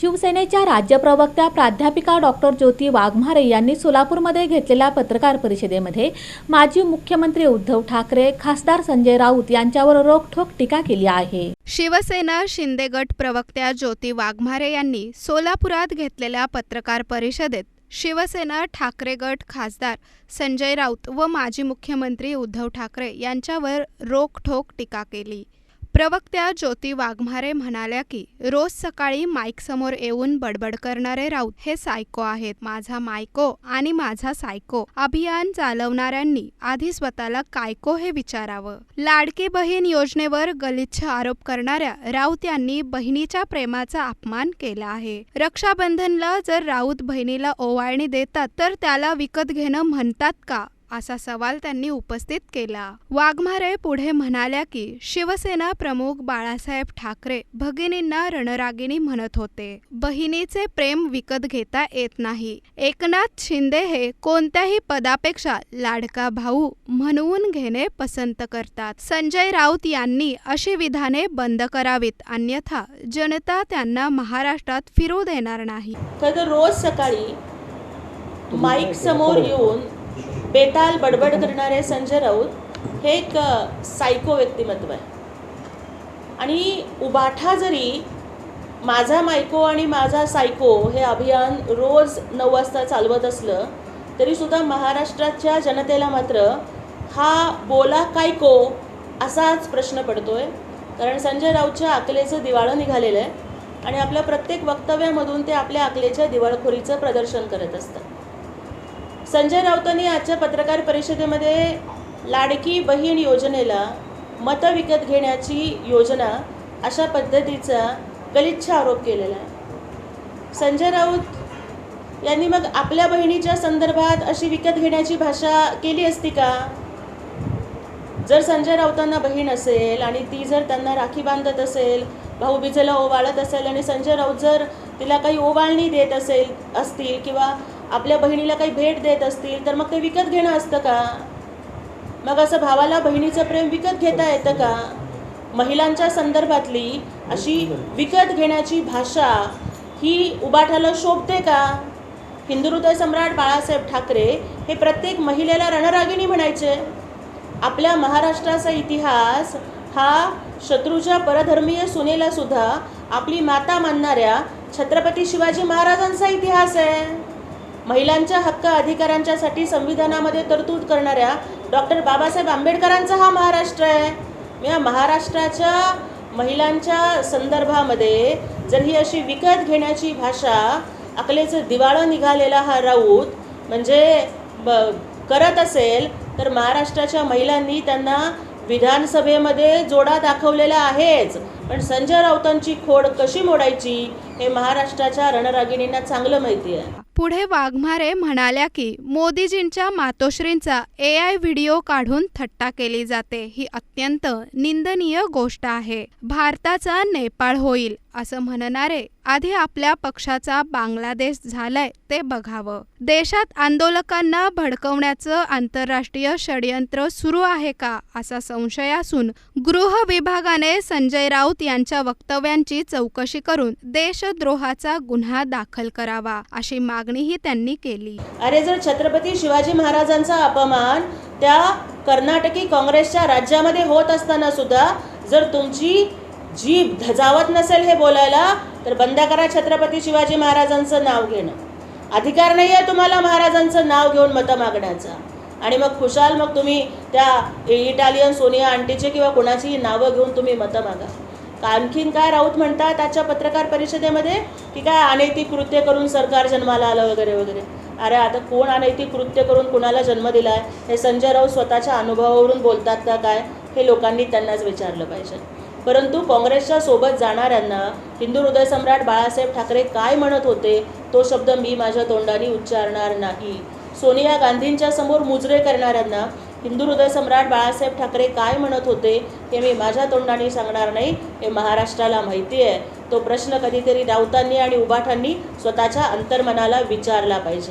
शिवसेनेच्या राज्य प्रवक्त्या प्राध्यापिका डॉक्टर ज्योती वाघमारे यांनी सोलापूरमध्ये घेतलेल्या पत्रकार परिषदेमध्ये माजी मुख्यमंत्री उद्धव ठाकरे खासदार संजय राऊत यांच्यावर रोखठोक टीका केली आहे. शिवसेना शिंदे गट प्रवक्त्या ज्योती वाघमारे यांनी सोलापुरात घेतलेल्या पत्रकार परिषदेत शिवसेना ठाकरे गट खासदार संजय राऊत व माजी मुख्यमंत्री उद्धव ठाकरे यांच्यावर रोखठोक टीका केली. प्रवक्त्या ज्योती वाघमारे म्हणाल्या की रोज सकाळी माईकसमोर येऊन बडबड करणारे राऊत हे सायको आहेत. माझा मायको आणि माझा सायको. अभियान चालवणाऱ्यांनी आधी स्वतःला कायको हे विचारावं. लाडकी बहीण योजनेवर गलिच्छ आरोप करणाऱ्या राऊत यांनी बहिणीच्या प्रेमाचा अपमान केला आहे. रक्षाबंधनला जर राऊत बहिणीला ओवाळणी देतात तर त्याला विकत घेणं म्हणतात का? असा सवाल त्यांनी उपस्थित केला. वाघमारे पुढे म्हणाल्या की शिवसेना प्रमुख बाळासाहेब ठाकरे भगिनींना रणरागिणी म्हणत होते. बहिणीचे प्रेम विकत घेता येत नाही. एकनाथ शिंदे हे कोणत्याही पदापेक्षा लाडका भाऊ म्हणवून घेणे पसंत करतात. संजय राऊत यांनी अशी विधाने बंद करावीत अन्यथा जनता त्यांना महाराष्ट्रात फिरू देणार नाही. तर रोज सकाळी माईक समोर येऊन बेताल बडबड करणारे संजय राऊत हे एक सायको व्यक्तिमत्व आहे. आणि उबाठा जरी माझा मायको आणि माझा सायको हे अभियान रोज नऊ वाजता चालवत असलं तरीसुद्धा महाराष्ट्राच्या जनतेला मात्र हा बोला कायको असाच प्रश्न पडतो आहे कारण संजय राऊतच्या अकलेचं दिवाळं निघालेलं आहे आणि आपल्या प्रत्येक वक्तव्यामधून ते आपल्या अकलेच्या दिवाळखोरीचं प्रदर्शन करत असतात. संजय राऊतांनी आजच्या पत्रकार परिषदेमध्ये लाडकी बहीण योजनेला मतं विकत घेण्याची योजना अशा पद्धतीचा गलिच्छ आरोप केलेला आहे. संजय राऊत यांनी मग आपल्या बहिणीच्या संदर्भात अशी विकत घेण्याची भाषा केली असती का? जर संजय राऊतांना बहीण असेल आणि ती जर त्यांना राखी बांधत असेल भाऊबीजेला ओवाळत असेल आणि संजय राऊत जर तिला काही ओवाळणी देत असेल असतील किंवा आपल्या बहिणीला काही भेट देत असतील तर मग ते विकत घेणं असतं का? मग असं भावाला बहिणीचं प्रेम विकत घेता येतं का? महिलांच्या संदर्भातली अशी विकत घेण्याची भाषा ही उबाठाला शोभते का? हिंदुहृदय सम्राट बाळासाहेब ठाकरे हे प्रत्येक महिलेला रणरागिणी म्हणायचे. आपल्या महाराष्ट्राचा इतिहास हा शत्रूच्या परधर्मीय सुनेला सुद्धा आपली माता मानणाऱ्या छत्रपती शिवाजी महाराजांचा इतिहास आहे. महिलांच्या हक्क अधिकारांच्यासाठी संविधानामध्ये तरतूद करणाऱ्या डॉक्टर बाबासाहेब आंबेडकरांचा हा महाराष्ट्र आहे. या महाराष्ट्राच्या महिलांच्या संदर्भामध्ये जर ही अशी विकत घेण्याची भाषा अकलेचं दिवाळं निघालेला हा राऊत म्हणजे ब करत असेल तर महाराष्ट्राच्या महिलांनी त्यांना विधानसभेमध्ये जोडा दाखवलेला आहेच. पण संजय राऊतांची खोड कशी मोडायची हे महाराष्ट्राच्या रणरागिणींना चांगलं माहिती आहे. पुढे वाघमारे म्हणाल्या की मोदीजींच्या मातोश्रींचा ए आय व्हिडिओ काढून थट्टा केली जाते. ही अत्यंत निंदनीय गोष्ट आहे. भारताचा नेपाळ होईल. असं म्हणणारे आधी आपल्या पक्षाचा बांगलादेश झालाय ते बघावं. देशात आंदोलकांना भडकवण्याचं आंतरराष्ट्रीय षडयंत्र सुरू आहे का असा संशय असून गृह विभागाने संजय राऊत यांच्या वक्तव्यांची चौकशी करून देशद्रोहाचा गुन्हा दाखल करावा अशी मागणीही त्यांनी केली. अरे जर छत्रपती शिवाजी महाराजांचा अपमान त्या कर्नाटकी काँग्रेसच्या राज्यामध्ये होत असताना सुद्धा जर तुमची जीभ धजावत नसेल हे बोलायला तर बंद करा छत्रपती शिवाजी महाराजांचं नाव घेणं. अधिकार नाही आहे तुम्हाला महाराजांचं नाव घेऊन मतं मागण्याचा. आणि मग खुशाल मग तुम्ही त्या इटालियन सोनिया आंटीचे किंवा कोणाचीही नावं घेऊन तुम्ही मतं मागा. का आणखीन काय राऊत म्हणतात आजच्या पत्रकार परिषदेमध्ये? की काय अनैतिक कृत्य करून सरकार जन्माला आलं वगैरे वगैरे. अरे आता कोण अनैतिक कृत्य करून कुणाला जन्म दिलाय? हे संजय राऊत स्वतःच्या अनुभवावरून बोलतात का काय? हे लोकांनी त्यांनाच विचारलं पाहिजे. परंतु काँग्रेसच्या सोबत जाणाऱ्यांना हिंदू हृदय सम्राट बाळासाहेब ठाकरे काय म्हणत होते तो शब्द मी माझ्या तोंडाने उच्चारणार नाही. सोनिया गांधींच्या समोर मुजरे करणाऱ्यांना हिंदू हृदय सम्राट बाळासाहेब ठाकरे काय म्हणत होते हे मी माझ्या तोंडाने सांगणार नाही हे महाराष्ट्राला माहिती आहे. तो प्रश्न कधीतरी राऊतांनी आणि उबाठांनी स्वतःच्या अंतर्मनाला विचारला पाहिजे.